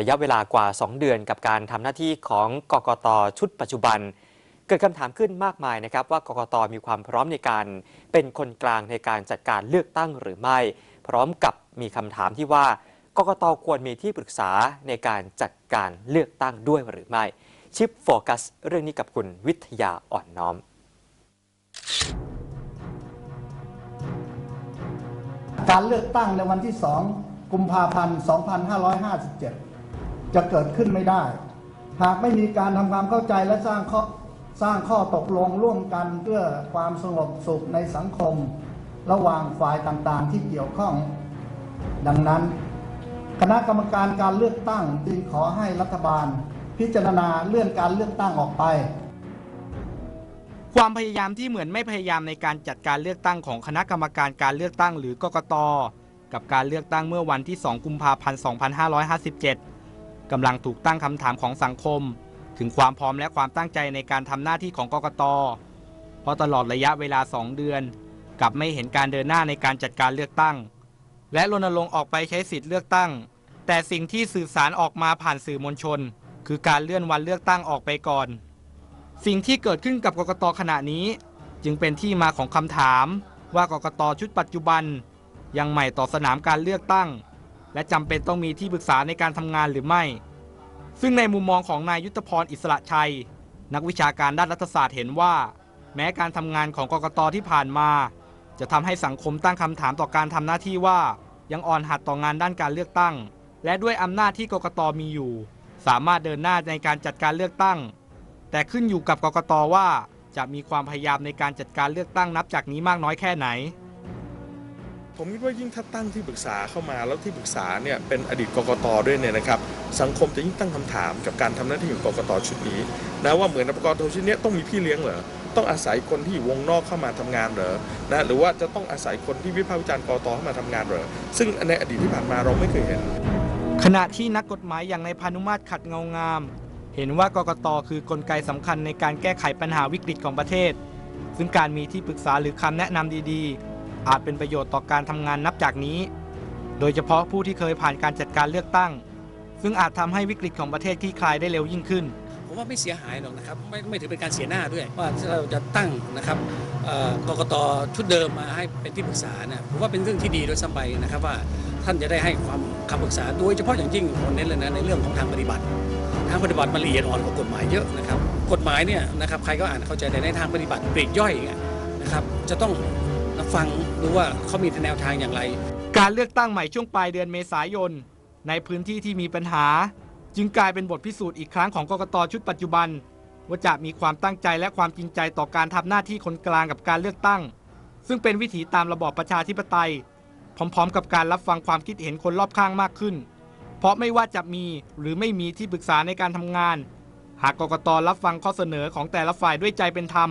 ระยะเวลากว่า 2 เดือนกับการทำหน้าที่ของกกตชุดปัจจุบัน เกิดคำถามขึ้นมากมายนะครับ ว่ากกตมีความพร้อมในการเป็นคนกลางในการจัดการเลือกตั้งหรือไม่ พร้อมกับมีคำถามที่ว่ากกตควรมีที่ปรึกษาในการจัดการเลือกตั้งด้วยหรือไม่ ชิปโฟกัส เรื่องนี้กับคุณวิทยาอ่อนน้อมการเลือกตั้งในวันที่ 2 กุมภาพันธ์ 2557 จะเกิดขึ้นไม่ได้ หากไม่มีการทำความเข้าใจและสร้างข้อสร้างข้อตกลงร่วมกันเพื่อความสงบสุขในสังคม ระหว่างฝ่ายต่างๆที่เกี่ยวข้อง ดังนั้น คณะกรรมการการเลือกตั้งจึงขอให้รัฐบาล พิจารณาเลื่อนการเลือกตั้งออกไปความพยายามที่เหมือนไม่พยายามในการจัดการเลือกตั้งของคณะกรรมการการเลือกตั้งหรือกกต กับการเลือกตั้งเมื่อวันที่ 2 กุมภาพันธ์ 2557 กำลังถูกตั้งคำถามของสังคม ถึงความพร้อมและความตั้งใจในการทำหน้าที่ของกกต เพราะตลอดระยะเวลา 2 เดือน กลับไม่เห็นการเดินหน้าในการจัดการเลือกตั้ง และรณรงค์ออกไปใช้สิทธิ์เลือกตั้ง แต่สิ่งที่สื่อสารออกมาผ่านสื่อมวลชน คือการเลื่อนวันเลือกตั้งออกไปก่อน สิ่งที่เกิดขึ้นกับกกตขณะนี้ จึงเป็นที่มาของคำถามว่ากกตชุดปัจจุบัน ยังใหม่ต่อสนามการเลือกตั้ง และจำเป็นต้องมีที่ปรึกษาในการทำงานหรือไม่ ซึ่งในมุมมองของนายยุทธพรอิสระชัย นักวิชาการด้านรัฐศาสตร์เห็นว่า แม้การทำงานของกกตที่ผ่านมา จะทำให้สังคมตั้งคำถามต่อการทำหน้าที่ว่า ยังอ่อนหัดต่องานด้านการเลือกตั้ง และด้วยอำนาจที่กกตมีอยู่ สามารถเดินหน้าในการจัดการเลือกตั้ง แต่ขึ้นอยู่กับกกตว่าจะมีความพยายามในการจัดการเลือกตั้งนับจากนี้มากน้อยแค่ไหน ผมคิดว่ายิ่งถ้าตั้งที่ปรึกษาเข้ามาแล้วที่ปรึกษาเนี่ยเป็นอดีตกกตด้วยเนี่ยนะครับสังคมจะยิ่งตั้งคำถามกับการทำหน้าที่ของกกตชุดนี้นะว่าเหมือนกกตชุดนี้ต้องมีพี่เลี้ยงเหรอต้องอาศัยคนที่อยู่วงนอกเข้ามาทำงานเหรอนะหรือว่าจะต้องอาศัยคนที่วิพากษ์วิจารณ์กกตเข้ามาทำงานเหรอซึ่งในอดีตที่ผ่านมาเราไม่เคยเห็น ขณะที่นักกฎหมายอย่างในพานุมาตรขัดเงางาม เห็นว่ากกตคือกลไกสำคัญในการแก้ไขปัญหาวิกฤตของประเทศ ซึ่งการมีที่ปรึกษาหรือคำแนะนำดีๆ อาจเป็นประโยชน์ต่อการทำงานนับจากนี้ โดยเฉพาะผู้ที่เคยผ่านการจัดการเลือกตั้ง ซึ่งอาจทำให้วิกฤตของประเทศคลี่คลายได้เร็วยิ่งขึ้นผมว่าไม่เสียหายหรอกนะครับไม่ไม่ถือเป็นการเสียหน้าด้วยว่าเราจะตั้งนะครับกกตชุดเดิมมาให้เป็นที่ปรึกษาเนี่ยผมว่าเป็นเรื่องที่ดีโดยซ้ำไปนะครับว่าท่านจะได้ให้ความคำปรึกษาโดยเฉพาะอย่างยิ่งผมเน้นเลยนะในเรื่องของทางปฏิบัติ ทางปฏิบัติมันละเอียดอ่อนกว่ากฎหมายเยอะนะครับ กฎหมายเนี่ยนะครับใครก็อ่านเข้าใจแต่ในทางปฏิบัติปลีกย่อยเนี่ยนะครับจะต้อง ฟังดูว่าเขามีแนวทางอย่างไร การเลือกตั้งใหม่ช่วงปลายเดือนเมษายน ในพื้นที่ที่มีปัญหา จึงกลายเป็นบทพิสูจน์อีกครั้งของกกตชุดปัจจุบัน ว่าจะมีความตั้งใจและความจริงใจต่อการทำหน้าที่คนกลางกับการเลือกตั้ง ซึ่งเป็นวิถีตามระบอบประชาธิปไตย พร้อมๆ กับการรับฟังความคิดเห็นคนรอบข้างมากขึ้น เพราะไม่ว่าจะมีหรือไม่มีที่ปรึกษาในการทำงาน หากกกตรับฟังข้อเสนอของแต่ละฝ่ายด้วยใจเป็นธรรม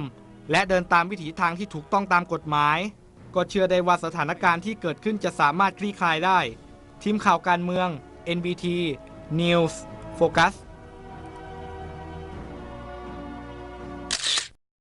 และเดินตามวิถีทางที่ถูกต้องตามกฎหมาย ก็เชื่อได้ว่าสถานการณ์ที่เกิดขึ้นจะสามารถคลี่คลายได้ ทีมข่าวการเมือง NBT News Focus